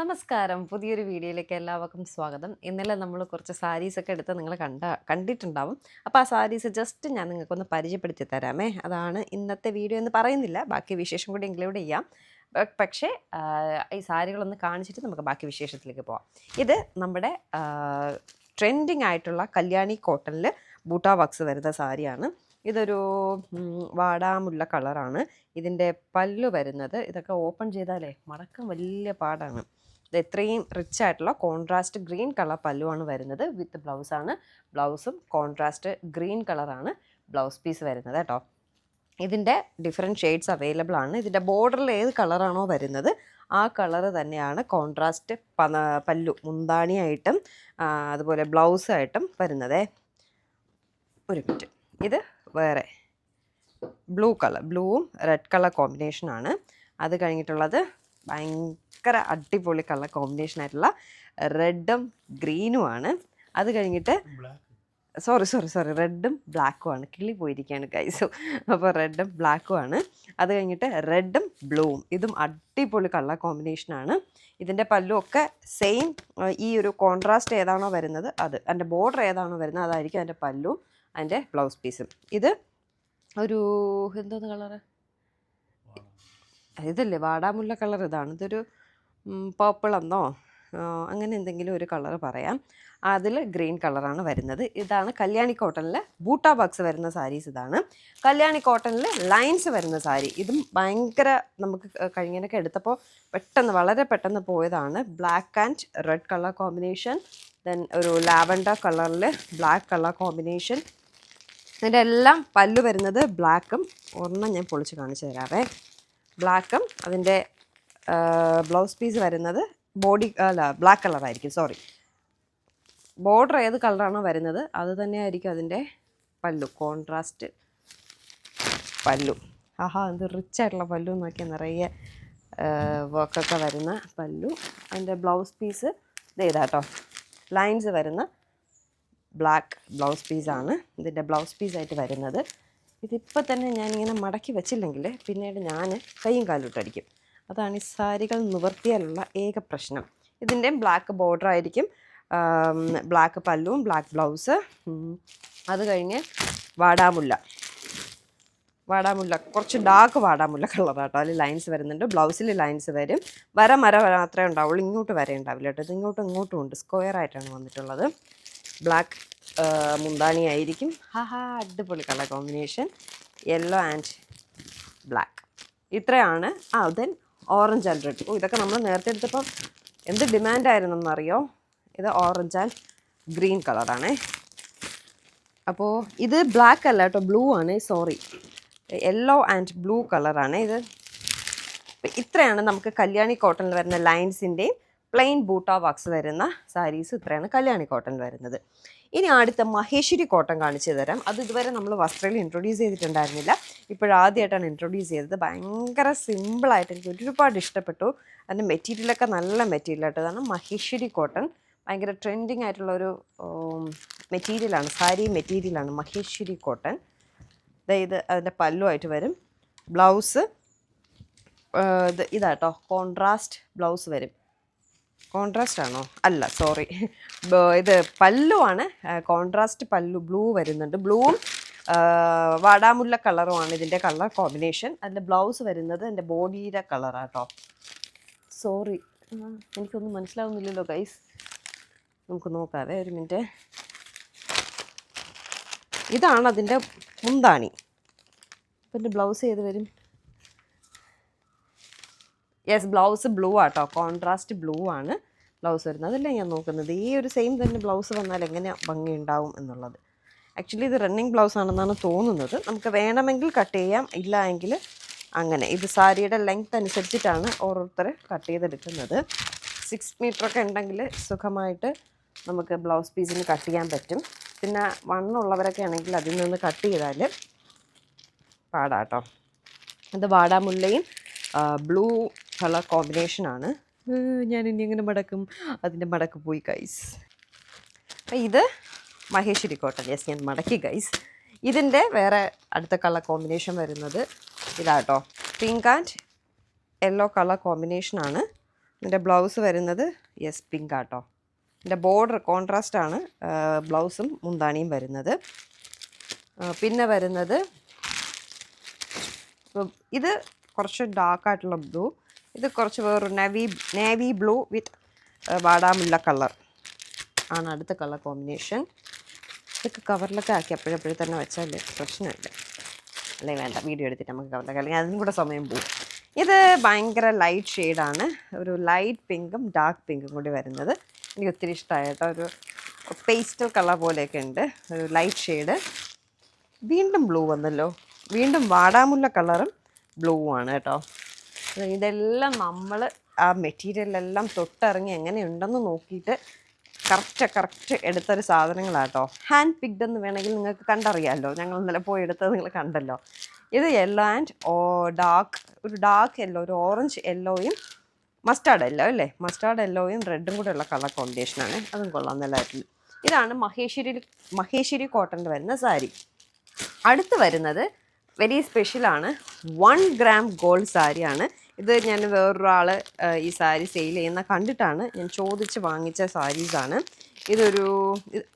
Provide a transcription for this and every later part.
നമസ്കാരം. പുതിയൊരു വീഡിയോയിലേക്ക് എല്ലാവർക്കും സ്വാഗതം. ഇന്നലെ നമ്മൾ കുറച്ച് സാരീസൊക്കെ എടുത്ത് നിങ്ങൾ കണ്ട കണ്ടിട്ടുണ്ടാവും. അപ്പോൾ ആ സാരീസ് ജസ്റ്റ് ഞാൻ നിങ്ങൾക്കൊന്ന് പരിചയപ്പെടുത്തി തരാമേ. അതാണ് ഇന്നത്തെ വീഡിയോ എന്ന് പറയുന്നില്ല. ബാക്കി വിശേഷം കൂടി ഇൻക്ലൂഡ് ചെയ്യാം. പക്ഷേ ഈ സാരികളൊന്ന് കാണിച്ചിട്ട് നമുക്ക് ബാക്കി വിശേഷത്തിലേക്ക് പോവാം. ഇത് നമ്മുടെ ട്രെൻഡിങ് ആയിട്ടുള്ള കല്യാണി കോട്ടണിൽ ബൂട്ടാ വക്സ് വരുന്ന സാരിയാണ്. ഇതൊരു വാടാമുള്ള കളറാണ് ഇതിന്റെ പല്ലു വരുന്നത്. ഇതൊക്കെ ഓപ്പൺ ചെയ്താലേ മടക്കം വലിയ പാടാണ്. ഇത്രയും റിച്ച് ആയിട്ടുള്ള കോൺട്രാസ്റ്റ് ഗ്രീൻ കളർ പല്ലുവാണ് വരുന്നത്. വിത്ത് ബ്ലൗസാണ് ബ്ലൗസും കോൺട്രാസ്റ്റ് ഗ്രീൻ കളറാണ് ബ്ലൗസ് പീസ് വരുന്നത് കേട്ടോ. ഇതിന്റെ ഡിഫറെന്റ് ഷെയ്ഡ്സ് അവൈലബിൾ ആണ്. ഇതിന്റെ ബോർഡറിൽ ഏത് കളറാണോ വരുന്നത് ആ കളർ തന്നെയാണ് കോൺട്രാസ്റ്റ് പല്ലു മുന്താണിയായിട്ടും അതുപോലെ ബ്ലൗസായിട്ടും വരുന്നത്. ഒരു മിനിറ്റ് ഇത് വേറെ ബ്ലൂ കളർ ബ്ലൂവും റെഡ് കളർ കോമ്പിനേഷനാണ് അത് കഴിഞ്ഞിട്ടുള്ളത് ഭയങ്കര അടിപൊളി കളർ കോമ്പിനേഷൻ ആയിട്ടുള്ള റെഡും ഗ്രീനുമാണ് അത് കഴിഞ്ഞിട്ട് സോറി സോറി സോറി റെഡും ബ്ലാക്കും ആണ്. കിളി പോയിരിക്കുകയാണ് കൈസു അപ്പോൾ റെഡും ബ്ലാക്കും ആണ്. അത് കഴിഞ്ഞിട്ട് റെഡും ബ്ലൂവും ഇതും അടിപൊളി കളർ കോമ്പിനേഷനാണ് ഇതിന്റെ പല്ലും ഒക്കെ സെയിം ഈ ഒരു കോൺട്രാസ്റ്റ് ഏതാണോ വരുന്നത് അത് അതിന്റെ ബോർഡർ ഏതാണോ വരുന്നത് അതായിരിക്കും അതിന്റെ പല്ലും അതിന്റെ ബ്ലൗസ് പീസും ഇത് ഒരു എന്തോന്ന് കളറ് ഇതല്ലേ വാടാമുല്ല കളർ ഇതാണ്. ഇതൊരു പേർപ്പിൾ എന്നോ അങ്ങനെ എന്തെങ്കിലും ഒരു കളർ പറയാം. അതിൽ ഗ്രീൻ കളറാണ് വരുന്നത്. ഇതാണ് കല്യാണി കോട്ടണിൽ ബൂട്ടാ ബോക്സ് വരുന്ന സാരീസ് ഇതാണ്. കല്യാണി കോട്ടണിൽ ലൈൻസ് വരുന്ന സാരി. ഇതും ഭയങ്കര നമുക്ക് ക- കഴിഞ്ഞതിനൊക്കെ എടുത്തപ്പോൾ പെട്ടെന്ന് വളരെ പെട്ടെന്ന് പോയതാണ്. Black and red colour combination then ഒരു ലാവൻഡർ കളറിൽ ബ്ലാക്ക് കളർ കോമ്പിനേഷൻ ഇതിന്റെ എല്ലാം പല്ലു വരുന്നത് ബ്ലാക്കും ഒരെണ്ണം ഞാൻ പൊളിച്ച് കാണിച്ചു തരാവേ. ബ്ലാക്കും. അതിന്റെ ബ്ലൗസ് പീസ് വരുന്നത് ബോഡി അല്ല ബ്ലാക്ക് കളറായിരിക്കും സോറി. ബോർഡർ ഏത് കളറാണോ വരുന്നത് അത് തന്നെയായിരിക്കും അതിന്റെ പല്ലു കോൺട്രാസ്റ്റ് പല്ലു. ആഹാ എന്ത് റിച്ച് ആയിട്ടുള്ള പല്ലു നോക്കിയാൽ നിറയെ വർക്കൊക്കെ വരുന്ന പല്ലു. അതിന്റെ ബ്ലൗസ് പീസ് ഇതാ ഇതാട്ടോ ലൈൻസ് വരുന്ന ബ്ലാക്ക് ബ്ലൗസ് പീസാണ്. ഇതിന്റെ ബ്ലൗസ് പീസായിട്ട് വരുന്നത്. ഇതിപ്പോൾ തന്നെ ഞാനിങ്ങനെ മടക്കി വെച്ചില്ലെങ്കിൽ പിന്നീട് ഞാൻ കൈയും കാലും ഇട്ടടിക്കും അതാണ് ഈ സാരികൾ നിവർത്തിയാലുള്ള ഏക പ്രശ്നം. ഇതിന്റെയും ബ്ലാക്ക് ബോർഡർ ആയിരിക്കും. ബ്ലാക്ക് പല്ലുവും ബ്ലാക്ക് ബ്ലൗസ് അത് കഴിഞ്ഞ് വാടാമുല്ല. വാടാമുല്ല കുറച്ച് ഡാർക്ക് വാടാമുല്ല കളർ കേട്ടോ അതിൽ ലൈൻസ് വരുന്നുണ്ട്. ബ്ലൗസിൽ ലൈൻസ് വരും. വര മര മാത്രമേ ഉണ്ടാവുള്ളൂ. ഇങ്ങോട്ട് വരെ ഉണ്ടാവില്ല കേട്ടോ. ഇത് ഇങ്ങോട്ടും ഇങ്ങോട്ടും ഉണ്ട്. സ്ക്വയർ ആയിട്ടാണ് വന്നിട്ടുള്ളത്. ബ്ലാക്ക് മുന്താണി ആയിരിക്കും. ഹാ അടിപൊളി colour combination. Yellow and black ഇത്രയാണ്. ആ ദെൻ ഓറഞ്ച് ആൻഡ് റെഡ് ഓ ഇതൊക്കെ നമ്മൾ നേരത്തെ എടുത്തപ്പം എന്ത് ഡിമാൻഡായിരുന്നെന്നറിയോ ഇത് ഓറഞ്ച് ആൻഡ് ഗ്രീൻ കളറാണേ അപ്പോൾ ഇത് ബ്ലാക്ക് അല്ല കേട്ടോ ബ്ലൂ ആണ് സോറി യെല്ലോ ആൻഡ് ബ്ലൂ കളറാണ് ഇത്. ഇത്രയാണ് നമുക്ക് കല്യാണി കോട്ടണിൽ വരുന്ന ലൈൻസിന്റെയും പ്ലെയിൻ ബൂട്ടാ ബോക്സ് വരുന്ന സാരീസ് ഇത്രയാണ് കല്യാണി കോട്ടണിൽ വരുന്നത്. ഇനി അടുത്ത മഹേശ്വരി കോട്ടൺ കാണിച്ചു തരാം. അത് ഇതുവരെ നമ്മൾ വസ്ത്രയിൽ ഇൻട്രൊഡ്യൂസ് ചെയ്തിട്ടുണ്ടായിരുന്നില്ല. ഇപ്പോഴാദ്യമായിട്ടാണ് ഇൻട്രൊഡ്യൂസ് ചെയ്തത്. ഭയങ്കര സിമ്പിളായിട്ട് എനിക്ക് ഒരുപാട് ഇഷ്ടപ്പെട്ടു. അതിന്റെ മെറ്റീരിയലൊക്കെ നല്ല മെറ്റീരിയൽ അതാണ് മഹേശ്വരി കോട്ടൺ. ഭയങ്കര ട്രെൻഡിങ് ആയിട്ടുള്ള ഒരു മെറ്റീരിയലാണ് സാരി മെറ്റീരിയലാണ് മഹേശ്വരി കോട്ടൺ. അതായത് അതിന്റെ പല്ലുമായിട്ട് വരും. ബ്ലൗസ് ഇത് ഇതാട്ടോ കോൺട്രാസ്റ്റ് ബ്ലൗസ് വരും. കോൺട്രാസ്റ്റ് ആണോ? അല്ല സോറി ഇത് പല്ലുവാണ്. കോൺട്രാസ്റ്റ് പല്ലു ബ്ലൂ വരുന്നുണ്ട്. ബ്ലൂവും വാടാമുല്ല കളറുമാണ് ഇതിന്റെ കളർ കോമ്പിനേഷൻ അതിന്റെ ബ്ലൗസ് വരുന്നത് എന്റെ ബോഡിയുടെ കളറാണ് കളറാട്ടോ സോറി എനിക്കൊന്നും മനസ്സിലാവുന്നില്ലല്ലോ ഗൈസ് നമുക്ക് നോക്കാവേ ഒരു മിനിറ്റ്. ഇതാണ് അതിന്റെ മുന്താണി. അപ്പം എന്റെ ബ്ലൗസ് ഏത് വരും? യെസ് ബ്ലൗസ് ബ്ലൂ ആട്ടോ. കോൺട്രാസ്റ്റ് ബ്ലൂ ആണ് ബ്ലൗസ് വരുന്നത്. അതല്ലേ ഞാൻ നോക്കുന്നത്? ഈ ഒരു സെയിം തന്നെ ബ്ലൗസ് വന്നാൽ എങ്ങനെ ഭംഗി ഉണ്ടാവും എന്നുള്ളത്? ആക്ച്വലി ഇത് റണ്ണിങ് ബ്ലൗസ് ആണെന്നാണ് തോന്നുന്നത്. നമുക്ക് വേണമെങ്കിൽ കട്ട് ചെയ്യാം. ഇല്ല എങ്കിൽ അങ്ങനെ. ഇത് സാരിയുടെ ലെങ്ത് അനുസരിച്ചിട്ടാണ് ഓരോരുത്തർ കട്ട് ചെയ്തെടുക്കുന്നത്. സിക്സ് മീറ്ററൊക്കെ ഉണ്ടെങ്കിൽ സുഖമായിട്ട് നമുക്ക് ബ്ലൗസ് പീസിന് കട്ട് ചെയ്യാൻ പറ്റും. പിന്നെ വണ്ണുള്ളവരൊക്കെ ആണെങ്കിൽ അതിൽ നിന്ന് കട്ട് ചെയ്താൽ പാടാട്ടോ. അത് വാടാമുല്ലയും ബ്ലൂ കളർ കോമ്പിനേഷനാണ് ഞാൻ ഇനി എങ്ങനെ മടക്കും? അതിന്റെ മടക്ക് പോയി ഗൈസ് അപ്പം ഇത് മഹേശ്വരി കോട്ടൺ. യെസ് ഞാൻ മടക്കി ഗൈസ് ഇതിന്റെ വേറെ അടുത്ത കളർ കോമ്പിനേഷൻ വരുന്നത് ഇതാട്ടോ പിങ്ക് ആൻഡ് യെല്ലോ കളർ കോമ്പിനേഷനാണ് ഇതിന്റെ ബ്ലൗസ് വരുന്നത് യെസ് പിങ്ക് ആട്ടോ ഇതിന്റെ ബോർഡർ കോൺട്രാസ്റ്റ് ആണ് ബ്ലൗസും മുന്താണിയും വരുന്നത്. പിന്നെ വരുന്നത് ഇത് കുറച്ച് ഡാർക്ക് ആയിട്ടുള്ള ബ്ലൂ ഇത് കുറച്ച് വേറൊരു നേവി നേവി ബ്ലൂ വിത്ത് വാടാമുള്ള കളർ ആണ് അടുത്ത കളർ കോമ്പിനേഷൻ ഇതൊക്കെ കവറിലൊക്കെ ആക്കി അപ്പോഴപ്പോഴും തന്നെ വെച്ചാൽ പ്രശ്നമില്ല. അല്ലെങ്കിൽ വേണ്ട വീഡിയോ എടുത്തിട്ട് നമുക്ക് കവറിലൊക്കെ അല്ലെങ്കിൽ അതിനും കൂടെ സമയം പോകും. ഇത് ഭയങ്കര ലൈറ്റ് ഷെയ്ഡാണ് ഒരു ലൈറ്റ് പിങ്കും ഡാർക്ക് പിങ്കും കൂടി വരുന്നത്. എനിക്ക് ഒത്തിരി ഇഷ്ടമായ കേട്ടോ. ഒരു പേസ്റ്റൽ കളർ പോലെയൊക്കെ ഉണ്ട്. ഒരു ലൈറ്റ് ഷെയ്ഡ് വീണ്ടും ബ്ലൂ വന്നല്ലോ. വീണ്ടും വാടാമുല്ല കളറും ബ്ലൂ ആണ് കേട്ടോ ഇതെല്ലാം നമ്മൾ ആ മെറ്റീരിയലെല്ലാം തൊട്ടിറങ്ങി എങ്ങനെയുണ്ടെന്ന് നോക്കിയിട്ട് കറക്റ്റ് കറക്റ്റ് എടുത്തൊരു സാധനങ്ങളാട്ടോ. ഹാൻഡ് പിക്ഡ് എന്ന് വേണമെങ്കിൽ നിങ്ങൾക്ക് കണ്ടറിയാമല്ലോ ഞങ്ങൾ ഇന്നലെ പോയി എടുത്തത് നിങ്ങൾ കണ്ടല്ലോ. ഇത് യെല്ലോ ആൻഡ് ഓ ഡാർക്ക് ഒരു ഡാർക്ക് യെല്ലോ ഒരു ഓറഞ്ച് യെല്ലോയും മസ്റ്റാർഡ് യെല്ലോ അല്ലേ? മസ്റ്റാർഡ് യെല്ലോയും റെഡും കൂടെ ഉള്ള കളർ കോമ്പിനേഷനാണ് അതും കൊള്ളാം നല്ലതായിട്ട്. ഇതാണ് മഹേശ്വരി മഹേശ്വരി കോട്ടണിൽ വരുന്ന സാരി. അടുത്ത് വരുന്നത് വെരി സ്പെഷ്യലാണ്. വൺ ഗ്രാം ഗോൾഡ് സാരിയാണ്. ഇത് ഞാൻ വേറൊരാൾ ഈ സാരി സെയിൽ ചെയ്യുന്ന കണ്ടിട്ടാണ് ഞാൻ ചോദിച്ച് വാങ്ങിച്ച സാരീസാണ് ഇതൊരു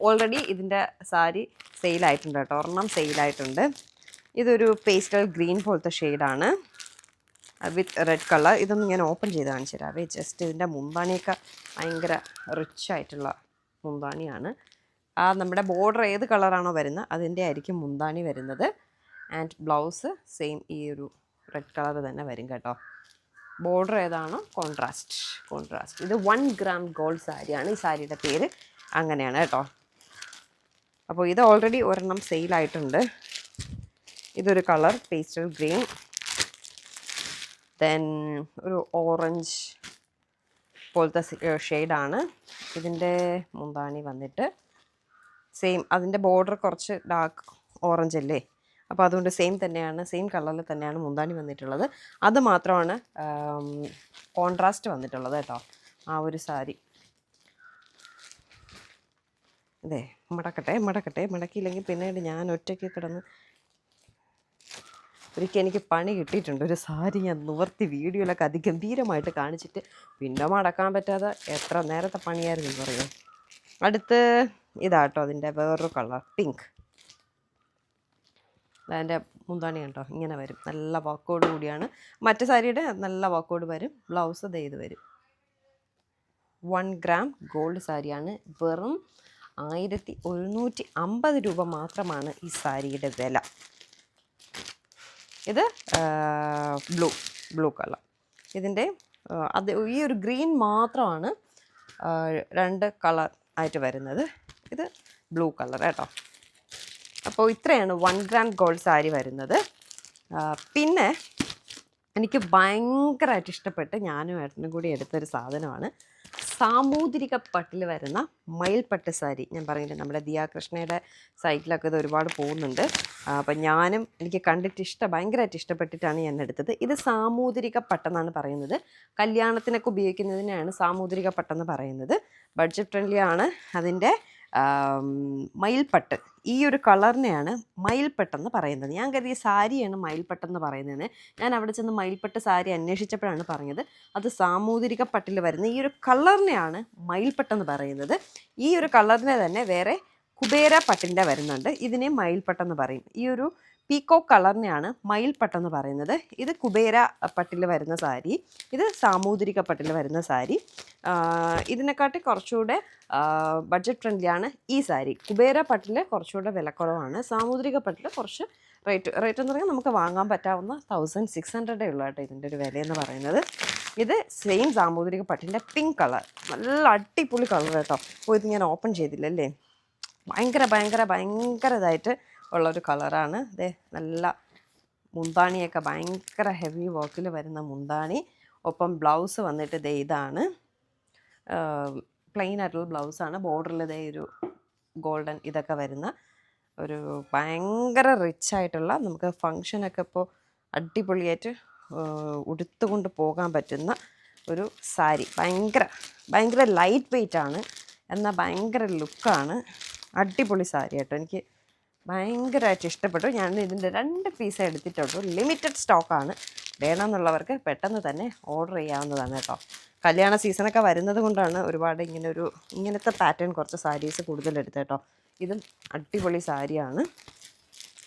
ഓൾറെഡി ഇതിന്റെ സാരി സെയിലായിട്ടുണ്ട് കേട്ടോ. ഒരെണ്ണം സെയിലായിട്ടുണ്ട് ഇതൊരു പേസ്റ്റൽ ഗ്രീൻ പോലത്തെ ഷെയ്ഡാണ് വിത്ത് റെഡ് കളർ ഇതൊന്നും ഞാൻ ഓപ്പൺ ചെയ്ത് കാണിച്ചു തരാവേ ജസ്റ്റ് ഇതിന്റെ മുന്താണിയൊക്കെ ഭയങ്കര റിച്ച് ആയിട്ടുള്ള മുന്താണിയാണ്. ആ നമ്മുടെ ബോർഡർ ഏത് കളറാണോ വരുന്നത് അതിന്റെ ആയിരിക്കും മുന്താണി വരുന്നത്. ആൻഡ് ബ്ലൗസ് സെയിം ഈ ഒരു റെഡ് കളർ തന്നെ വരും കേട്ടോ. ബോർഡർ ഏതാണോ കോൺട്രാസ്റ്റ്. കോൺട്രാസ്റ്റ്. ഇത് വൺ ഗ്രാം ഗോൾഡ് സാരിയാണ് ഈ സാരിയുടെ പേര് അങ്ങനെയാണ് കേട്ടോ. അപ്പോൾ ഇത് ഓൾറെഡി ഒരെണ്ണം സെയിലായിട്ടുണ്ട് ഇതൊരു കളർ പേസ്റ്റൽ ഗ്രീൻ ദെൻ ഒരു ഓറഞ്ച് പോലത്തെ ഷെയ്ഡാണ് ഇതിന്റെ മുന്താണി വന്നിട്ട് സെയിം അതിന്റെ ബോർഡർ കുറച്ച് ഡാർക്ക് ഓറഞ്ച് അല്ലേ? അപ്പോൾ അതുകൊണ്ട് സെയിം തന്നെയാണ് സെയിം കളറിൽ തന്നെയാണ് മുന്താണി വന്നിട്ടുള്ളത്. അത് മാത്രമാണ് കോൺട്രാസ്റ്റ് വന്നിട്ടുള്ളത് കേട്ടോ ആ ഒരു സാരി. അതെ മടക്കട്ടെ മടക്കട്ടെ മടക്കിയില്ലെങ്കിൽ പിന്നീട് ഞാൻ ഒറ്റയ്ക്ക് കിടന്ന് ഒരിക്കൽ എനിക്ക് പണി കിട്ടിയിട്ടുണ്ട്. ഒരു സാരി ഞാൻ നിവർത്തി വീഡിയോയിലൊക്കെ അതിഗംഭീരമായിട്ട് കാണിച്ചിട്ട് പിന്നെ മടക്കാൻ പറ്റാതെ എത്ര നേരത്തെ പണിയായിരുന്നു പറയുമോ പറയോ അടുത്ത് ഇതാട്ടോ അതിന്റെ വേറൊരു കളർ പിങ്ക് അതിന്റെ മുന്താണി കണ്ടോ? ഇങ്ങനെ വരും. നല്ല വർക്കോട് കൂടിയാണ്. മറ്റു സാരിയുടെ നല്ല വർക്കോട് വരും. ബ്ലൗസ് ഇത് വരും. വൺ ഗ്രാം ഗോൾഡ് സാരിയാണ്. വെറും ആയിരത്തി ഒരുന്നൂറ്റി അമ്പത് രൂപ മാത്രമാണ് ഈ സാരിയുടെ വില. ഇത് ബ്ലൂ ബ്ലൂ കളർ. ഇതിന്റെ അത് ഈ ഒരു ഗ്രീൻ മാത്രമാണ് രണ്ട് കളർ ആയിട്ട് വരുന്നത്. ഇത് ബ്ലൂ കളർ കേട്ടോ. അപ്പോൾ ഇത്രയാണ് വൺ ഗ്രാം ഗോൾഡ് സാരി വരുന്നത്. പിന്നെ എനിക്ക് ഭയങ്കരമായിട്ട് ഇഷ്ടപ്പെട്ട് ഞാനും ഏട്ടനും കൂടി എടുത്തൊരു സാധനമാണ്. സാമൂതിരിക പട്ടിൽ വരുന്ന മയിൽപ്പട്ട് സാരി. ഞാൻ പറഞ്ഞില്ലേ നമ്മുടെ ദിയാകൃഷ്ണയുടെ സൈറ്റിലൊക്കെ ഇത് ഒരുപാട് പോകുന്നുണ്ട്. അപ്പം ഞാനും എനിക്ക് കണ്ടിട്ട് ഇഷ്ടം ഭയങ്കരമായിട്ട് ഇഷ്ടപ്പെട്ടിട്ടാണ് ഞാൻ എടുത്തത്. ഇത് സാമൂതിരിക പട്ടെന്നാണ് പറയുന്നത്. കല്യാണത്തിനൊക്കെ ഉപയോഗിക്കുന്നതിനാണ് സാമൂതിരിക പട്ടെന്ന് പറയുന്നത്. ബഡ്ജറ്റ് ഫ്രണ്ട്ലി ആണ്. അതിന്റെ മയിൽപ്പട്ട്. ഈ ഒരു കളറിനെയാണ് മയിൽപ്പെട്ടെന്ന് പറയുന്നത്. ഞാൻ കരുതിയ സാരിയാണ് മയിൽപ്പെട്ടെന്ന് പറയുന്നത് ഞാൻ അവിടെ ചെന്ന് മയിൽപ്പെട്ട് സാരി അന്വേഷിച്ചപ്പോഴാണ് പറഞ്ഞത്. അത് സാമൂതിരിക പട്ടിൽ വരുന്ന ഈ ഒരു കളറിനെയാണ് മയിൽപ്പെട്ടെന്ന് പറയുന്നത്. ഈ ഒരു കളറിനെ തന്നെ വേറെ കുബേര പട്ടിന്റെ വരുന്നുണ്ട്. ഇതിനെ മയിൽപ്പെട്ടെന്ന് പറയും. ഈ ഒരു പീക്കോ കളറിനെയാണ് മയിൽപ്പട്ടെന്ന് പറയുന്നത്. ഇത് കുബേര പട്ടിൽ വരുന്ന സാരി. ഇത് സാമൂതിരിക പട്ടിൽ വരുന്ന സാരി. ഇതിനെക്കാട്ടി കുറച്ചുകൂടെ ബഡ്ജറ്റ് ഫ്രണ്ട്ലിയാണ് ഈ സാരി. കുബേര പട്ടിൽ കുറച്ചുകൂടെ വിലക്കുറവാണ് സാമൂതിരിക പട്ടിൽ കുറച്ച് റേറ്റ് റേറ്റ് എന്ന് പറഞ്ഞാൽ നമുക്ക് വാങ്ങാൻ പറ്റാവുന്ന തൗസൻഡ് സിക്സ് ഹൺഡ്രഡേ ഉള്ളൂ കേട്ടോ ഇതിന്റെ ഒരു വിലയെന്ന് പറയുന്നത്. ഇത് സെയിം സാമൂതിരിക പട്ടിന്റെ പിങ്ക് കളർ നല്ല അടിപൊളി കളർ കേട്ടോ. ഓ ഇത് ഞാൻ ഓപ്പൺ ചെയ്തില്ലല്ലേ? ഭയങ്കര ഭയങ്കര ഭയങ്കര ഇതായിട്ട് ഉള്ളൊരു കളറാണ് ദേ നല്ല മുന്താണിയൊക്കെ ഭയങ്കര ഹെവി വർക്കിൽ വരുന്ന മുന്താണി. ഒപ്പം ബ്ലൗസ് വന്നിട്ട് ദേ ഇതാണ്. പ്ലെയിൻ ആയിട്ടുള്ള ബ്ലൗസാണ് ബോർഡറിൽ ഒരു ഗോൾഡൻ ഇതൊക്കെ വരുന്ന ഒരു ഭയങ്കര റിച്ച് ആയിട്ടുള്ള നമുക്ക് ഫങ്ഷനൊക്കെ ഇപ്പോൾ അടിപൊളിയായിട്ട് ഉടുത്തുകൊണ്ട് പോകാൻ പറ്റുന്ന ഒരു സാരി. ഭയങ്കര ഭയങ്കര ലൈറ്റ് വെയിറ്റ് ആണ്. എന്നാൽ ഭയങ്കര ലുക്കാണ് അടിപൊളി സാരി കേട്ടോ. എനിക്ക് ഭയങ്കരമായിട്ട് ഇഷ്ടപ്പെട്ടു. ഞാൻ ഇതിന്റെ രണ്ട് പീസ് എടുത്തിട്ടുള്ളൂ. ലിമിറ്റഡ് സ്റ്റോക്കാണ് വേണമെന്നുള്ളവർക്ക് പെട്ടെന്ന് തന്നെ ഓർഡർ ചെയ്യാവുന്നതാണ് കേട്ടോ. കല്യാണ സീസണൊക്കെ വരുന്നത് കൊണ്ടാണ് ഒരുപാട് ഇങ്ങനെ ഒരു ഇങ്ങനത്തെ പാറ്റേൺ കുറച്ച് സാരീസ് കൂടുതൽ എടുത്തത് കേട്ടോ. ഇതും അടിപൊളി സാരിയാണ്.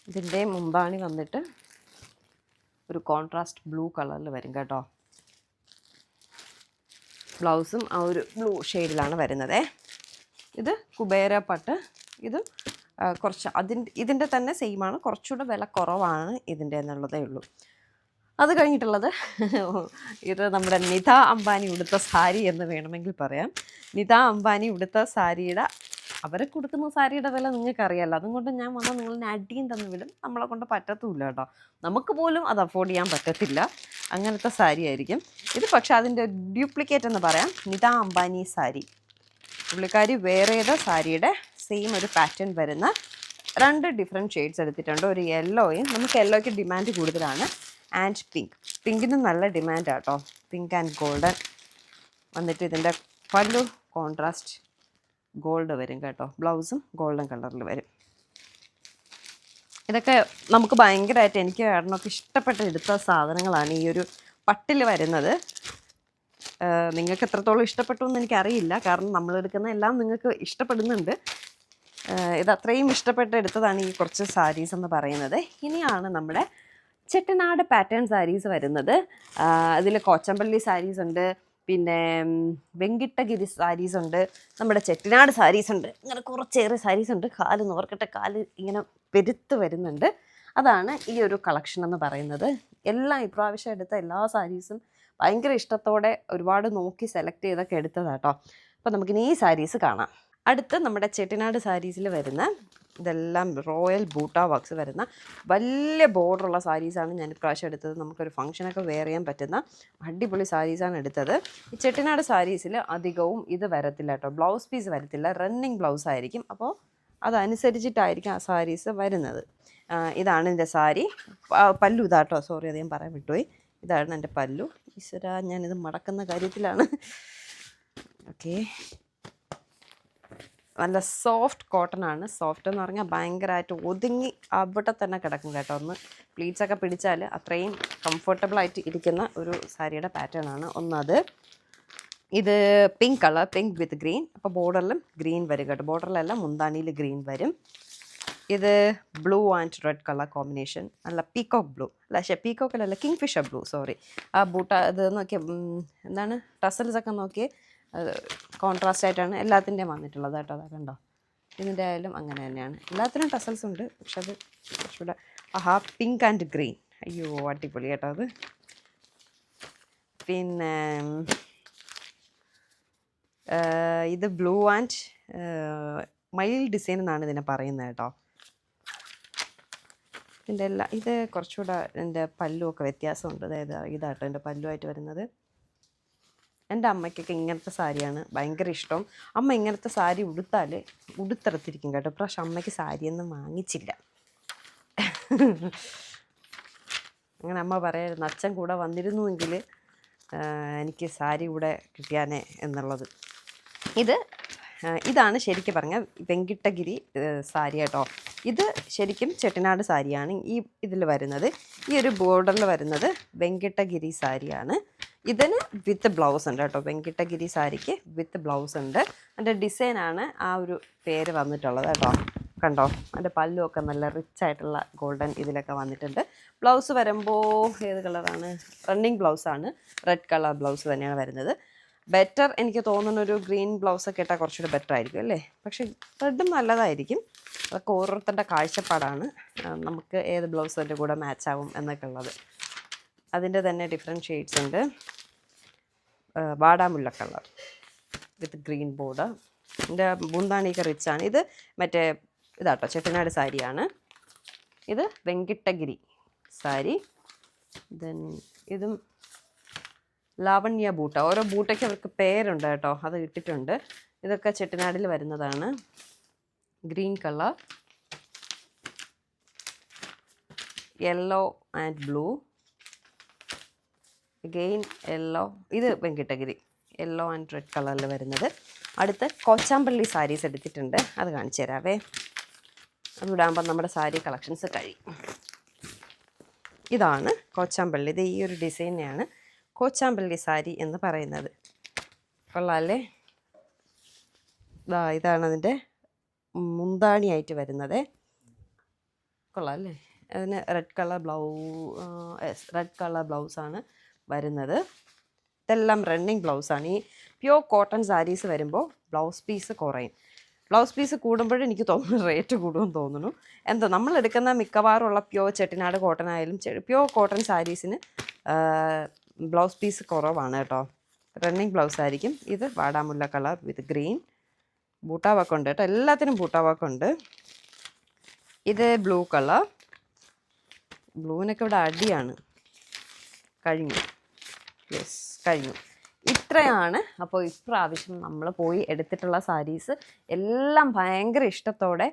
ഇതിന്റെ മുമ്പാണി വന്നിട്ട് ഒരു കോൺട്രാസ്റ്റ് ബ്ലൂ കളറിൽ വരും കേട്ടോ. ബ്ലൗസും ആ ഒരു ബ്ലൂ ഷെയ്ഡിലാണ് വരുന്നത്. ഇത് കുബേര പട്ട്. ഇത് കുറച്ച് അതിന്റെ ഇതിന്റെ തന്നെ സെയിമാണ് കുറച്ചുകൂടെ വില കുറവാണ് ഇതിന്റെ എന്നുള്ളതേ ഉള്ളൂ. അത് കഴിഞ്ഞിട്ടുള്ളത് ഇത് നമ്മുടെ നിത അംബാനി ഉടുത്ത സാരി എന്ന് വേണമെങ്കിൽ പറയാം. നിത അംബാനി ഉടുത്ത സാരിയുടെ അവരെ കൊടുക്കുന്ന സാരിയുടെ വില നിങ്ങൾക്ക് അറിയാമല്ലോ അതുകൊണ്ട് ഞാൻ വന്നാൽ നിങ്ങളെ അടിയും തന്നു വിടും. നമ്മളെ കൊണ്ട് പറ്റത്തുമില്ല കേട്ടോ. നമുക്ക് പോലും അത് അഫോർഡ് ചെയ്യാൻ പറ്റത്തില്ല. അങ്ങനത്തെ സാരി ആയിരിക്കും. ഇത് പക്ഷേ അതിന്റെ ഡ്യൂപ്ലിക്കേറ്റ് എന്ന് പറയാം. നിത അംബാനി സാരി. പുള്ളിക്കാരി വേറെ ഏതോ സാരിയുടെ സെയിം ഒരു പാറ്റേൺ വരുന്ന രണ്ട് ഡിഫറെന്റ് ഷെയ്ഡ്സ് എടുത്തിട്ടുണ്ട്. ഒരു യെല്ലോയും നമുക്ക് യെല്ലോയ്ക്ക് ഡിമാൻഡ് കൂടുതലാണ്. And pink. പിങ്കിന് നല്ല ഡിമാൻഡ് കേട്ടോ പിങ്ക് ആൻഡ് ഗോൾഡൻ. വന്നിട്ട് ഇതിന്റെ പല്ലു കോൺട്രാസ്റ്റ് ഗോൾഡ് വരും കേട്ടോ. ബ്ലൗസും ഗോൾഡൻ കളറിൽ വരും. ഇതൊക്കെ നമുക്ക് ഭയങ്കരമായിട്ട് എനിക്ക് ഏട്ടനൊക്കെ ഇഷ്ടപ്പെട്ട് എടുത്ത സാധനങ്ങളാണ് ഈ ഒരു പട്ടിൽ വരുന്നത്. നിങ്ങൾക്ക് എത്രത്തോളം ഇഷ്ടപ്പെട്ടു എന്ന് എനിക്കറിയില്ല. കാരണം നമ്മൾ എടുക്കുന്ന എല്ലാം നിങ്ങൾക്ക് ഇഷ്ടപ്പെടുന്നുണ്ട്. ഇത് അത്രയും ഇഷ്ടപ്പെട്ട് എടുത്തതാണ് ഈ കുറച്ച് സാരീസ് എന്ന് പറയുന്നത്. ഇനിയാണ് നമ്മുടെ ചെട്ടനാട് പാറ്റേൺ സാരീസ് വരുന്നത്. അതിൽ കോച്ചമ്പള്ളി സാരീസ് ഉണ്ട്. പിന്നെ വെങ്കിട്ടഗിരി സാരീസ് ഉണ്ട്. നമ്മുടെ ചെട്ടിനാട് സാരീസ് ഉണ്ട്. ഇങ്ങനെ കുറച്ചേറെ സാരീസ് ഉണ്ട്. കാൽ നോർക്കട്ടെ കാൽ ഇങ്ങനെ പെരുത്ത് വരുന്നുണ്ട്. അതാണ് ഈ ഒരു കളക്ഷൻ എന്ന് പറയുന്നത്. എല്ലാം ഇപ്രാവശ്യം എടുത്ത എല്ലാ സാരീസും ഭയങ്കര ഇഷ്ടത്തോടെ ഒരുപാട് നോക്കി സെലക്ട് ചെയ്തൊക്കെ എടുത്തതാട്ടോ. അപ്പോൾ നമുക്കിനി ഈ സാരീസ് കാണാം. അടുത്ത് നമ്മുടെ ചെട്ടിനാട് സാരീസിൽ വരുന്ന ഇതെല്ലാം റോയൽ ബൂട്ടാ വർക്ക്സ് വരുന്ന വലിയ ബോർഡറുള്ള സാരീസാണ് ഞാൻ ഇപ്രാവശ്യം എടുത്തത്. നമുക്കൊരു ഫംഗ്ഷനൊക്കെ വെയർ ചെയ്യാൻ പറ്റുന്ന അടിപൊളി സാരീസാണ് എടുത്തത്. ഈ ചെട്ടിനാട് സാരീസിൽ അധികവും ഇത് വരത്തില്ല കേട്ടോ. ബ്ലൗസ് പീസ് വരത്തില്ല. റണ്ണിങ് ബ്ലൗസ് ആയിരിക്കും. അപ്പോൾ അതനുസരിച്ചിട്ടായിരിക്കും ആ സാരീസ് വരുന്നത്. ഇതാണ് എന്റെ സാരി. പല്ലു ഇതാട്ടോ സോറി അധികം പറയാൻ വിട്ടുപോയി. ഇതാണ് എന്റെ പല്ലു. ഈശ്വര ഞാനിത് മടക്കുന്ന കാര്യത്തിലാണ്. ഓക്കെ. നല്ല സോഫ്റ്റ് കോട്ടൺ ആണ് സോഫ്റ്റ് എന്ന് പറഞ്ഞാൽ ഭയങ്കരമായിട്ട് ഒതുങ്ങി അവിടെ തന്നെ കിടക്കും കേട്ടോ. ഒന്ന് പ്ലീറ്റ്സൊക്കെ പിടിച്ചാൽ അത്രയും കംഫർട്ടബിൾ ആയിട്ട് ഇരിക്കുന്ന ഒരു സാരിയുടെ പാറ്റേൺ ആണ് ഒന്നത്. ഇത് pink colour pink with green അപ്പോൾ ബോർഡറിലും ഗ്രീൻ വരും കേട്ടോ. ബോർഡറിലെല്ലാം മുന്താണിയിൽ ഗ്രീൻ വരും. ഇത് blue and red colour combination നല്ല പീക്കോക്ക് ബ്ലൂ അല്ല പക്ഷേ പീക്കോക്കിലല്ല കിങ് ഫിഷർ ബ്ലൂ സോറി ആ ബൂട്ട ഇത് നോക്കിയ എന്താണ്? ടസൽസ് ഒക്കെ കോൺട്രാസ്റ്റ് ആയിട്ടാണ് എല്ലാത്തിന്റെയും വന്നിട്ടുള്ളത് കേട്ടോ അതാ കണ്ടോ. ഇതിന്റെ ആയാലും അങ്ങനെ തന്നെയാണ്. എല്ലാത്തിനും ടസൽസ് ഉണ്ട് പക്ഷെ അത് കുറച്ചുകൂടെ ആഹാ പിങ്ക് ആൻഡ് ഗ്രീൻ അയ്യോ അടിപൊളി കേട്ടോ അത്. പിന്നെ ഇത് ബ്ലൂ ആൻഡ് മയിൽ ഡിസൈൻ എന്നാണ് ഇതിനെ പറയുന്നത് കേട്ടോ. ഇതിന്റെ എല്ലാ ഇത് കുറച്ചുകൂടെ എന്റെ പല്ലുമൊക്കെ വ്യത്യാസമുണ്ട്. അതായത് ഇതാട്ടോ എന്റെ പല്ലുമായിട്ട് വരുന്നത്. എന്റെ അമ്മയ്ക്കൊക്കെ ഇങ്ങനത്തെ സാരിയാണ് ഭയങ്കര ഇഷ്ടം. അമ്മ ഇങ്ങനത്തെ സാരി ഉടുത്താൽ ഉടുത്തെടുത്തിരിക്കും കേട്ടോ. പ്രാവശ്യം അമ്മയ്ക്ക് സാരിയൊന്നും വാങ്ങിച്ചില്ല. അങ്ങനെ അമ്മ പറയായിരുന്നു അച്ഛൻ കൂടെ വന്നിരുന്നുവെങ്കിൽ എനിക്ക് സാരി കൂടെ കിട്ടിയാനേ എന്നുള്ളത്. ഇത് ഇതാണ് ശരിക്കും പറഞ്ഞാൽ വെങ്കിട്ടഗിരി സാരി കേട്ടോ. ഇത് ശരിക്കും ചെട്ടിനാട് സാരിയാണ് ഈ ഇതിൽ വരുന്നത്. ഈ ഒരു ബോർഡറിൽ വരുന്നത് വെങ്കിട്ടഗിരി സാരിയാണ്. ഇതിന് വിത്ത് ബ്ലൗസ് ഉണ്ട് കേട്ടോ. വെങ്കിട്ടഗിരി സാരിക്ക് വിത്ത് ബ്ലൗസ് ഉണ്ട്. അതിന്റെ ഡിസൈനാണ് ആ ഒരു പേര് വന്നിട്ടുള്ളത് കേട്ടോ. കണ്ടോ? അതിന്റെ പല്ലുമൊക്കെ നല്ല റിച്ച് ആയിട്ടുള്ള ഗോൾഡൻ ഇതിലൊക്കെ വന്നിട്ടുണ്ട്. ബ്ലൗസ് വരുമ്പോൾ ഏത് കളറാണ് റണ്ണിങ് ബ്ലൗസാണ് റെഡ് കളർ ബ്ലൗസ് തന്നെയാണ് വരുന്നത്. ബെറ്റർ എനിക്ക് തോന്നുന്ന ഒരു ഗ്രീൻ ബ്ലൗസ് ഒക്കെ ഇട്ടാൽ കുറച്ചുകൂടി ബെറ്റർ ആയിരിക്കും അല്ലേ? പക്ഷേ റെഡും നല്ലതായിരിക്കും. അതൊക്കെ ഓരോരുത്തരുടെ കാഴ്ചപ്പാടാണ്. നമുക്ക് ഏത് ബ്ലൗസ് അതിന്റെ കൂടെ മാച്ച് ആവും എന്നൊക്കെ ഉള്ളത്. അതിന്റെ തന്നെ ഡിഫറെന്റ് ഷെയ്ഡ്സ് ഉണ്ട്. വാടാമുല്ല കളർ വിത്ത് ഗ്രീൻ ബോർഡ് ഇതിന്റെ ബുന്താണിക്ക് റിച്ചാണ് ഇത് മറ്റേ ഇതാട്ടോ ചെട്ടിനാട് സാരിയാണ്. ഇത് വെങ്കിട്ടഗിരി സാരി. ദെൻ ഇതും ലാവണ്യ ബൂട്ട. ഓരോ ബൂട്ടയ്ക്ക് അവർക്ക് പേരുണ്ട് കേട്ടോ അത് ഇട്ടിട്ടുണ്ട്. ഇതൊക്കെ ചെട്ടിനാടിൽ വരുന്നതാണ്. Green colour yellow and blue again yellow ഇത് വെങ്കിട്ടഗിരി യെല്ലോ ആൻഡ് റെഡ് കളറിൽ വരുന്നത്. അടുത്ത് കോച്ചാമ്പള്ളി സാരീസ് എടുത്തിട്ടുണ്ട്. അത് കാണിച്ചു തരാവേ. അത് ആകുമ്പോൾ നമ്മുടെ സാരി കളക്ഷൻസ് കഴിയും. ഇതാണ് കോച്ചാമ്പള്ളി. ഇത് ഈ ഒരു ഡിസൈനെയാണ് കോച്ചാമ്പള്ളി സാരി എന്ന് പറയുന്നത്. കൊള്ളാല്ലേ? ഇതാ ഇതാണ് അതിന്റെ മുന്താണിയായിട്ട് വരുന്നത്. കൊള്ളാം അല്ലേ അതിന് red colour blouse red colour ബ്ലൗസാണ് വരുന്നത്. ഇതെല്ലാം റണ്ണിങ് ബ്ലൗസാണ് ഈ പ്യോർ കോട്ടൺ സാരീസ് വരുമ്പോൾ ബ്ലൗസ് പീസ് കുറയും. ബ്ലൗസ് പീസ് കൂടുമ്പോഴും എനിക്ക് തോന്നുന്നു റേറ്റ് കൂടുമെന്ന് തോന്നുന്നു. എന്തോ നമ്മൾ എടുക്കുന്ന മിക്കവാറുള്ള പ്യോർ ചെട്ടിനാട് കോട്ടൺ ആയാലും പ്യോർ കോട്ടൺ സാരീസിന് ബ്ലൗസ് പീസ് കുറവാണ് കേട്ടോ. റണ്ണിങ് ബ്ലൗസ് ആയിരിക്കും. ഇത് വാടാമുല്ല കളർ വിത്ത് ഗ്രീൻ ബൂട്ടാവാക്ക് ഉണ്ട് കേട്ടോ. എല്ലാത്തിനും ബൂട്ടാവാക്ക് ഉണ്ട്. ഇത് ബ്ലൂ കളർ ബ്ലൂവിനൊക്കെ ഇവിടെ അടിയാണ്. കഴിഞ്ഞു. യെസ് കഴിഞ്ഞു. ഇത്രയാണ്. അപ്പോൾ ഇപ്രാവശ്യം നമ്മൾ പോയി എടുത്തിട്ടുള്ള സാരീസ് എല്ലാം ഭയങ്കര ഇഷ്ടത്തോടെ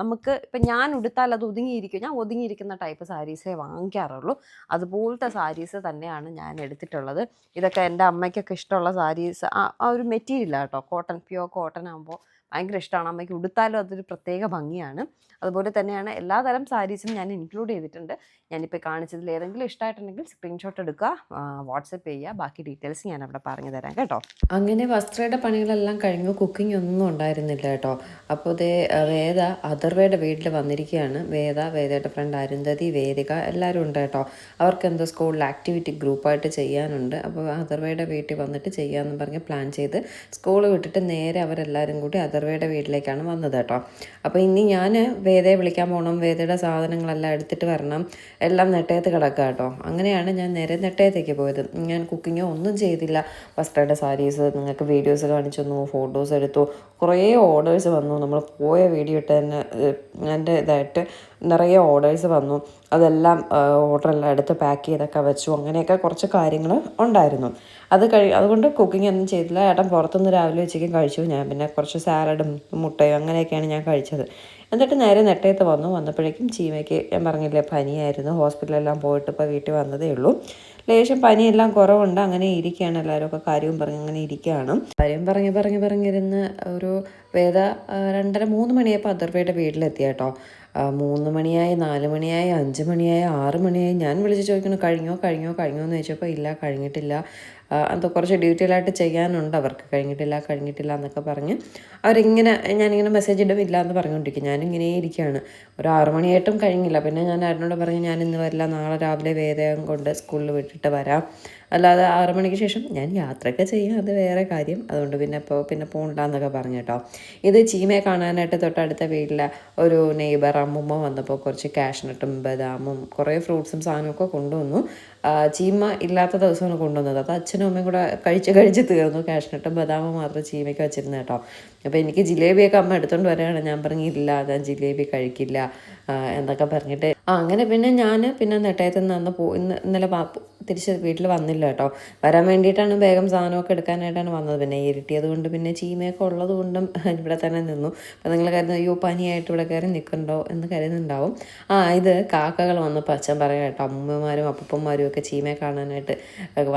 നമുക്ക് ഇപ്പം ഞാൻ ഉടുത്താൽ അത് ഒതുങ്ങിയിരിക്കും. ഞാൻ ഒതുങ്ങിയിരിക്കുന്ന ടൈപ്പ് സാരീസേ വാങ്ങിക്കാറുള്ളൂ. അതുപോലത്തെ സാരീസ് തന്നെയാണ് ഞാൻ എടുത്തിട്ടുള്ളത്. ഇതൊക്കെ എന്റെ അമ്മയ്ക്കൊക്കെ ഇഷ്ടമുള്ള സാരീസ് ആ ഒരു മെറ്റീരിയലാണ് കേട്ടോ. കോട്ടൺ പ്യുവർ കോട്ടൺ ആകുമ്പോൾ ഭയങ്കര ഇഷ്ടമാണ് അമ്മയ്ക്ക് ഉടുത്താലും അതൊരു പ്രത്യേക ഭംഗിയാണ്. അതുപോലെ തന്നെയാണ് എല്ലാ തരം സാരീസും ഞാൻ ഇൻക്ലൂഡ് ചെയ്തിട്ടുണ്ട്. ഞാനിപ്പോൾ കാണിച്ചതിൽ ഏതെങ്കിലും ഇഷ്ടമായിട്ടുണ്ടെങ്കിൽ സ്ക്രീൻഷോട്ട് എടുക്കുക വാട്സപ്പ് ചെയ്യുക. ബാക്കി ഡീറ്റെയിൽസ് ഞാൻ അവിടെ പറഞ്ഞു തരാം കേട്ടോ. അങ്ങനെ വസ്ത്രയുടെ പണികളെല്ലാം കഴിഞ്ഞു കുക്കിംഗ് ഒന്നും ഉണ്ടായിരുന്നില്ല കേട്ടോ. അപ്പോൾ ഇതേ വേദ അതർവയുടെ വീട്ടിൽ വന്നിരിക്കുകയാണ്. വേദ വേദയുടെ ഫ്രണ്ട് അരുന്ധതി വേദിക എല്ലാവരും ഉണ്ട് കേട്ടോ. അവർക്ക് എന്തോ സ്കൂളിൽ ആക്ടിവിറ്റി ഗ്രൂപ്പായിട്ട് ചെയ്യാനുണ്ട്. അപ്പോൾ അതർവയുടെ വീട്ടിൽ വന്നിട്ട് ചെയ്യാമെന്ന് പറഞ്ഞ് പ്ലാൻ ചെയ്ത് സ്കൂൾ വിട്ടിട്ട് നേരെ അവരെല്ലാവരും കൂടി അഥർവയുടെ വീട്ടിലേക്കാണ് വന്നത് കേട്ടോ. അപ്പോൾ ഇനി ഞാൻ വേദയെ വിളിക്കാൻ പോകണം വേദയുടെ സാധനങ്ങളെല്ലാം എടുത്തിട്ട് വരണം. എല്ലാം നെട്ടയത്ത് കിടക്കുക കേട്ടോ. അങ്ങനെയാണ് ഞാൻ നേരെ നെട്ടയത്തേക്ക് പോയത്. ഞാൻ കുക്കിങ്ങോ ഒന്നും ചെയ്തില്ല. വസ്ത്രയുടെ സാരീസ് നിങ്ങൾക്ക് വീഡിയോസ് കാണിച്ചു തന്നു ഫോട്ടോസ് എടുത്തു. കുറേ ഓർഡേഴ്സ് വന്നു. നമ്മൾ പോയ വീഡിയോ ഇട്ട് തന്നെ എന്റെ ഇതായിട്ട് നിറയെ ഓർഡേഴ്സ് വന്നു. അതെല്ലാം ഓർഡറെല്ലാം എടുത്ത് പാക്ക് ചെയ്തൊക്കെ വെച്ചു. അങ്ങനെയൊക്കെ കുറച്ച് കാര്യങ്ങൾ ഉണ്ടായിരുന്നു. അത് കഴി അതുകൊണ്ട് കുക്കിംഗ് ഒന്നും ചെയ്തില്ല. ഏട്ടൻ പുറത്തുനിന്ന് രാവിലെ ഉച്ചയ്ക്കും കഴിച്ചു. ഞാൻ പിന്നെ കുറച്ച് സാലഡും മുട്ടയും അങ്ങനെയൊക്കെയാണ് ഞാൻ കഴിച്ചത്. എന്നിട്ട് നേരെ നെട്ടയത്ത് വന്നു. വന്നപ്പോഴേക്കും ചീമയ്ക്ക് ഞാൻ പറഞ്ഞില്ലേ പനിയായിരുന്നു. ഹോസ്പിറ്റലെല്ലാം പോയിട്ട് ഇപ്പോൾ വീട്ടിൽ വന്നതേ ഉള്ളൂ. ലേശം പനിയെല്ലാം കുറവുണ്ട്. അങ്ങനെ ഇരിക്കുകയാണ്. എല്ലാവരും ഒക്കെ കാര്യവും പറഞ്ഞ് അങ്ങനെ ഇരിക്കുകയാണ്. കാര്യം പറഞ്ഞ് പറഞ്ഞ് പറഞ്ഞിരുന്ന് ഒരു വേദ രണ്ടര മൂന്ന് മണിയായപ്പോൾ അതർവയുടെ വീട്ടിലെത്തി കേട്ടോ. മൂന്ന് മണിയായി നാല് മണിയായി അഞ്ച് മണിയായി ആറ് മണിയായി. ഞാൻ വിളിച്ച് ചോദിക്കുന്നു കഴിഞ്ഞോ കഴിഞ്ഞോ കഴിഞ്ഞോ? എന്ന് ചോദിച്ചപ്പോൾ ഇല്ല കഴിഞ്ഞിട്ടില്ല. എന്തോ കുറച്ച് ഡീറ്റെയിൽ ആയിട്ട് ചെയ്യാനുണ്ട് അവർക്ക്. കഴിഞ്ഞിട്ടില്ല കഴിഞ്ഞിട്ടില്ല എന്നൊക്കെ പറഞ്ഞ് അവരിങ്ങനെ ഞാനിങ്ങനെ മെസ്സേജ് ഇടും ഇല്ല എന്ന് പറഞ്ഞുകൊണ്ടിരിക്കും. ഞാനിങ്ങനെ ഇരിക്കുകയാണ്. ഒരു ആറുമണിയായിട്ടും കഴിഞ്ഞില്ല. പിന്നെ ഞാൻ ആരോട് പറഞ്ഞു ഞാൻ ഇന്ന് വരില്ല നാളെ രാവിലെ വേദം കൊണ്ട് സ്കൂളിൽ വിട്ടിട്ട് വരാം. അല്ലാതെ ആറു മണിക്ക് ശേഷം ഞാൻ യാത്രയൊക്കെ ചെയ്യാം. അത് വേറെ കാര്യം. അതുകൊണ്ട് പിന്നെ ഇപ്പോൾ പിന്നെ പോകണ്ട എന്നൊക്കെ പറഞ്ഞു കേട്ടോ. ഇത് ചീമയെ കാണാനായിട്ട് തൊട്ടടുത്ത വീട്ടിലെ ഒരു നെയ്ബർ അമ്മുമ്മ വന്നപ്പോൾ കുറച്ച് കാഷ്നട്ടും ബദാമും കുറേ ഫ്രൂട്ട്സും സാധനമൊക്കെ കൊണ്ടുവന്നു. ചീമ ഇല്ലാത്ത ദിവസമാണ് കൊണ്ടുവന്നത്. അത് അച്ഛനും അമ്മയും കൂടെ കഴിച്ച് കഴിച്ച് തീർന്നു. കാഷ്നട്ടും ബദാമും മാത്രം ചീമയ്ക്ക് വെച്ചിരുന്നു കേട്ടോ. അപ്പോൾ എനിക്ക് ജിലേബിയൊക്കെ അമ്മ എടുത്തുകൊണ്ട് വരികയാണ്. ഞാൻ പറഞ്ഞില്ല ഞാൻ ജിലേബി കഴിക്കില്ല എന്നൊക്കെ പറഞ്ഞിട്ട്. ആ അങ്ങനെ പിന്നെ ഞാൻ പിന്നെ നെട്ടയത്ത് നിന്ന് അന്ന് പോ ഇന്ന് ഇന്നലെ തിരിച്ച് വീട്ടിൽ വന്നില്ല കേട്ടോ. വരാൻ വേണ്ടിയിട്ടാണ് വേഗം സാധനമൊക്കെ എടുക്കാനായിട്ടാണ് വന്നത്. പിന്നെ ഇരുട്ടിയത് കൊണ്ട് പിന്നെ ചീമയൊക്കെ ഉള്ളത് കൊണ്ടും ഇവിടെ തന്നെ നിന്നു. അപ്പം നിങ്ങൾ കരുതുന്നു അയ്യോ പനിയായിട്ട് ഇവിടെ കയറി നിൽക്കണ്ടോ എന്ന് കരുതുന്നുണ്ടാവും. ആ ഇത് കാക്കകൾ വന്നപ്പോൾ അച്ഛൻ പറയാം കേട്ടോ അമ്മമാരും അപ്പൂപ്പന്മാരും ഒക്കെ ചീമയെ കാണാനായിട്ട്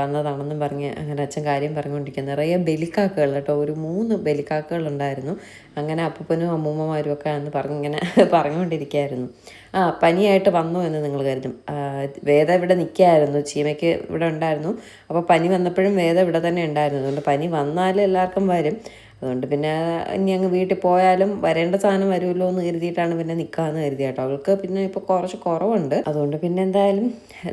വന്നതാണെന്നും പറഞ്ഞ് അങ്ങനെ അച്ഛൻ കാര്യം പറഞ്ഞുകൊണ്ടിരിക്കുന്നത് നിറയെ ബലിക്കാക്കകൾ കേട്ടോ. ഒരു മൂന്ന് ബലിക്കാക്കകൾ ഉണ്ടായിരുന്നു. അങ്ങനെ അപ്പൂപ്പനും അമ്മൂമ്മമാരും ഒക്കെ എന്ന് പറഞ്ഞ് ഇങ്ങനെ പറഞ്ഞുകൊണ്ടിരിക്കുകയായിരുന്നു. ആ പനിയായിട്ട് വന്നു എന്ന് നിങ്ങൾ കരുതും. വേദ ഇവിടെ നിൽക്കുകയായിരുന്നു. ചീമയ്ക്ക് ഇവിടെ ഉണ്ടായിരുന്നു. അപ്പോൾ പനി വന്നപ്പോഴും വേദ ഇവിടെ തന്നെ ഉണ്ടായിരുന്നു. അതുകൊണ്ട് പനി വന്നാൽ എല്ലാവർക്കും വരും. അതുകൊണ്ട് പിന്നെ ഇനി അങ്ങ് വീട്ടിൽ പോയാലും വരേണ്ട സാധനം വരുമല്ലോ എന്ന് കരുതിയിട്ടാണ് പിന്നെ നിൽക്കാമെന്ന് കരുതി കേട്ടോ. അവൾക്ക് പിന്നെ ഇപ്പോൾ കുറച്ച് കുറവുണ്ട്. അതുകൊണ്ട് പിന്നെ എന്തായാലും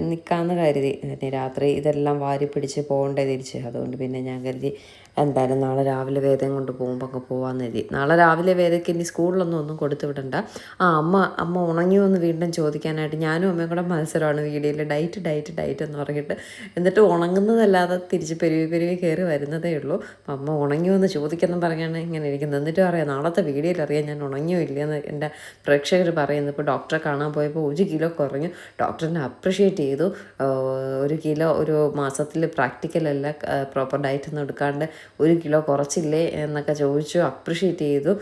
നിൽക്കാമെന്ന് കരുതി. പിന്നെ രാത്രി ഇതെല്ലാം വാരി പിടിച്ച് പോകണ്ടേ തിരിച്ച്. അതുകൊണ്ട് പിന്നെ ഞാൻ കരുതി എന്തായാലും നാളെ രാവിലെ വേദം കൊണ്ട് പോകുമ്പോൾ അങ്ങ് പോകാമെന്ന് കരുതി. നാളെ രാവിലെ വേദയ്ക്ക് ഇനി സ്കൂളിലൊന്നും ഒന്നും കൊടുത്തു വിടണ്ട. ആ അമ്മ അമ്മ ഉണങ്ങിയോ എന്ന് വീണ്ടും ചോദിക്കാനായിട്ട് ഞാനും അമ്മയും കൂടെ മത്സരമാണ് വീഡിയോയിൽ ഡയറ്റ് ഡയറ്റ് ഡയറ്റ് എന്ന് പറഞ്ഞിട്ട് എന്നിട്ട് ഉണങ്ങുന്നതല്ലാതെ തിരിച്ച് പെരുവി പെരുവി കയറി വരുന്നതേ ഉള്ളൂ. അപ്പം അമ്മ ഉണങ്ങിയോ എന്ന് ചോദിക്കുന്നു പറഞ്ഞാണ് ഇങ്ങനെ ഇരിക്കുന്നത്. എന്നിട്ട് പറയാം നാളത്തെ വീഡിയോയിൽ അറിയാം ഞാൻ ഉണങ്ങിയോ ഇല്ലയെന്ന് എന്റെ പ്രേക്ഷകർ പറയുന്നത്. ഇപ്പോൾ ഡോക്ടറെ കാണാൻ പോയപ്പോൾ ഒരു കിലോ കുറഞ്ഞു. ഡോക്ടറിനെ അപ്രിഷ്യേറ്റ് ചെയ്തു. ഒരു കിലോ ഒരു മാസത്തിൽ പ്രാക്ടിക്കലല്ല പ്രോപ്പർ ഡയറ്റ് ഒന്നും എടുക്കാണ്ട് ഒരു കിലോ കുറച്ചില്ലേ എന്നൊക്കെ ചോദിച്ചു അപ്രിഷ്യേറ്റ് ചെയ്തു.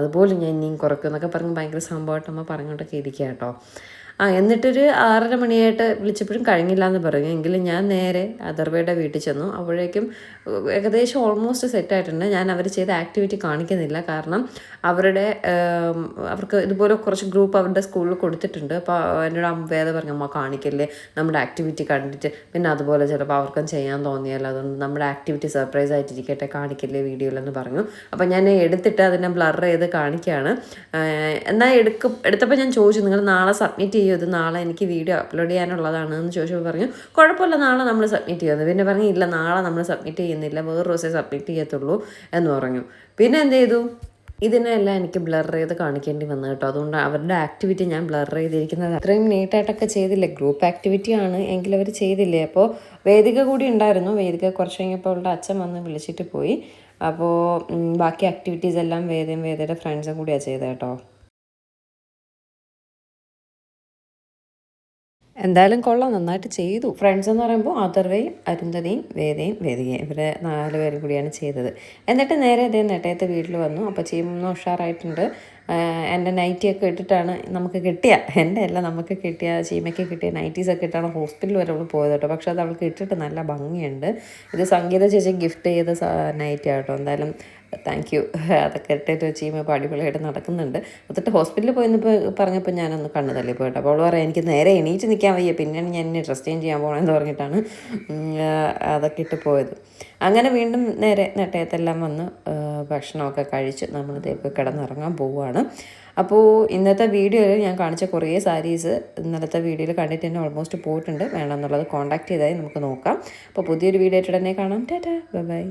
അതുപോലെ ഞാൻ ഇനിയും കുറയ്ക്കും എന്നൊക്കെ പറഞ്ഞ് ഭയങ്കര സംഭവമായിട്ട് അമ്മ പറഞ്ഞുകൊണ്ടൊക്കെ ഇരിക്കുക കേട്ടോ ആ എന്നിട്ടൊരു ആറര മണിയായിട്ട് വിളിച്ചപ്പോഴും കഴിഞ്ഞില്ല എന്ന് പറഞ്ഞു. എങ്കിലും ഞാൻ നേരെ അതർവയുടെ വീട്ടിൽ ചെന്നു. അപ്പോഴേക്കും ഏകദേശം ഓൾമോസ്റ്റ് സെറ്റായിട്ടുണ്ട് ഞാൻ അവർ ചെയ്ത ആക്ടിവിറ്റി കാണിക്കുന്നില്ല. കാരണം അവരുടെ അവർക്ക് ഇതുപോലെ കുറച്ച് ഗ്രൂപ്പ് അവരുടെ സ്കൂളിൽ കൊടുത്തിട്ടുണ്ട്. അപ്പോൾ എന്നോട് വേദ പറഞ്ഞു അമ്മ കാണിക്കല്ലേ നമ്മുടെ ആക്ടിവിറ്റി കണ്ടിട്ട്. പിന്നെ അതുപോലെ ചിലപ്പോൾ അവർക്കും ചെയ്യാൻ തോന്നിയാലോ. അതുകൊണ്ട് നമ്മുടെ ആക്ടിവിറ്റി സർപ്രൈസ് ആയിട്ടിരിക്കട്ടെ കാണിക്കല്ലേ വീഡിയോയിലെന്ന് പറഞ്ഞു. അപ്പോൾ ഞാൻ എടുത്തിട്ട് അതിനെ ബ്ലർ ചെയ്ത് കാണിക്കുകയാണ്. എന്നാൽ എടുക്കും എടുത്തപ്പോൾ ഞാൻ ചോദിച്ചു നിങ്ങൾ നാളെ സബ്മിറ്റ് ചെയ്യുമോ ഇത് നാളെ എനിക്ക് വീഡിയോ അപ്ലോഡ് ചെയ്യാനുള്ളതാണ് എന്ന് ചോദിച്ചപ്പോൾ പറഞ്ഞു കുഴപ്പമില്ല നാളെ നമ്മൾ സബ്മിറ്റ് ചെയ്യുന്നത് പിന്നെ പറഞ്ഞു ഇല്ല നാളെ നമ്മൾ സബ്മിറ്റ് ചെയ്യുന്നില്ല വേറെ ദിവസമേ സബ്മിറ്റ് ചെയ്യത്തുള്ളൂ എന്ന് പറഞ്ഞു. പിന്നെ എന്ത് ചെയ്തു? ഇതിനെല്ലാം എനിക്ക് ബ്ലർ ചെയ്ത് കാണിക്കേണ്ടി വന്നു കേട്ടോ. അതുകൊണ്ട് അവരുടെ ആക്ടിവിറ്റി ഞാൻ ബ്ലർ ചെയ്തിരിക്കുന്നത് അത്രയും നീറ്റായിട്ടൊക്കെ ചെയ്തില്ലേ? ഗ്രൂപ്പ് ആക്ടിവിറ്റി ആണ് എങ്കിൽ അവർ ചെയ്തില്ലേ? അപ്പോൾ വേദിക കൂടി ഉണ്ടായിരുന്നു. വേദിക കുറച്ച് കഴിഞ്ഞപ്പോൾ അവളുടെ അച്ഛൻ വന്ന് വിളിച്ചിട്ട് പോയി. അപ്പോൾ ബാക്കി ആക്ടിവിറ്റീസ് എല്ലാം വേദയും വേദയുടെ ഫ്രണ്ട്സും കൂടിയാണ് ചെയ്തത് കേട്ടോ. എന്തായാലും കൊള്ളാം. നന്നായിട്ട് ചെയ്തു. ഫ്രണ്ട്സ് എന്ന് പറയുമ്പോൾ അതർവയും അരുന്ധതിയും വേദയും വേദികയും ഇവരെ നാല് പേരും കൂടിയാണ് ചെയ്തത്. എന്നിട്ട് നേരെ ഇതേ നെട്ടയത്തെ വീട്ടിൽ വന്നു. അപ്പോൾ ചെയ്യുന്ന ഉഷാറായിട്ടുണ്ട്. എന്റെ നൈറ്റിയൊക്കെ ഇട്ടിട്ടാണ് നമുക്ക് കിട്ടിയ. എന്റെ അല്ല നമുക്ക് കിട്ടിയ ചീമയ്ക്ക് കിട്ടിയ നൈറ്റീസൊക്കെ ഇട്ടാണ് ഹോസ്പിറ്റലിൽ വരെ അവൾ പോയത് കേട്ടോ. പക്ഷേ അത് അവൾക്ക് ഇട്ടിട്ട് നല്ല ഭംഗിയുണ്ട്. ഇത് സംഗീത ചേച്ചി ഗിഫ്റ്റ് ചെയ്ത നൈറ്റ് കേട്ടോ. എന്തായാലും താങ്ക് യു അതൊക്കെ ഇട്ടേറ്റ് ഇപ്പോൾ അടിപൊളിയായിട്ട് നടക്കുന്നുണ്ട്. എന്നിട്ട് ഹോസ്പിറ്റലിൽ പോയെന്നിപ്പോൾ പറഞ്ഞപ്പോൾ ഞാനൊന്ന് കണ്ണു തള്ളി പോയിട്ട് അപ്പോൾ അവൾ പറയാം എനിക്ക് നേരെ എണീറ്റ് നിൽക്കാൻ വയ്യ. പിന്നെയാണ് ഞാൻ ഇനി ഡ്രസ് ചേഞ്ച് ചെയ്യാൻ പോകണമെന്ന് പറഞ്ഞിട്ടാണ് അതൊക്കെ ഇട്ട് പോയത്. അങ്ങനെ വീണ്ടും നേരെ നെട്ടയത്തെല്ലാം വന്ന് ഭക്ഷണമൊക്കെ കഴിച്ച് നമ്മൾ ഇതേപോലെ കിടന്നിറങ്ങാൻ പോവുകയാണ് അപ്പോൾ ഇന്നത്തെ വീഡിയോയിൽ ഞാൻ കാണിച്ച കുറേ സാരീസ് ഇന്നലത്തെ വീഡിയോയിൽ കണ്ടിട്ട് തന്നെ ഓൾമോസ്റ്റ് പോയിട്ടുണ്ട്. വേണമെന്നുള്ളത് കോൺടാക്ട് ചെയ്തായി നമുക്ക് നോക്കാം. അപ്പോൾ പുതിയൊരു വീഡിയോ ആയിട്ട് തന്നെ കാണാം. ടാറ്റാ. Bye bye